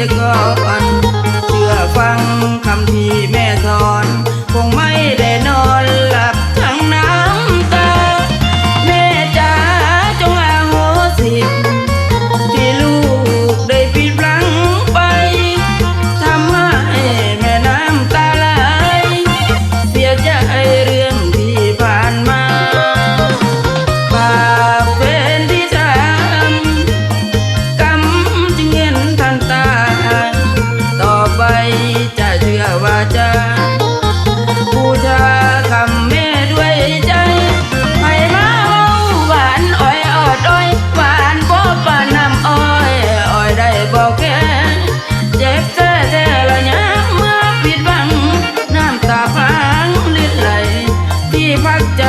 ยก่อน เชื่อฟังคำที่แม่ she fucked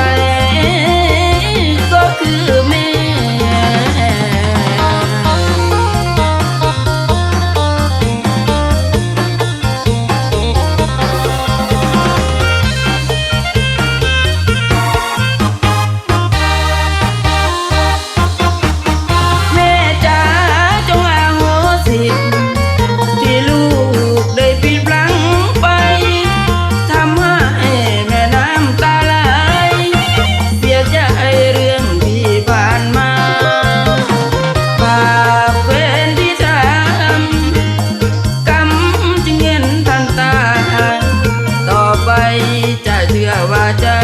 I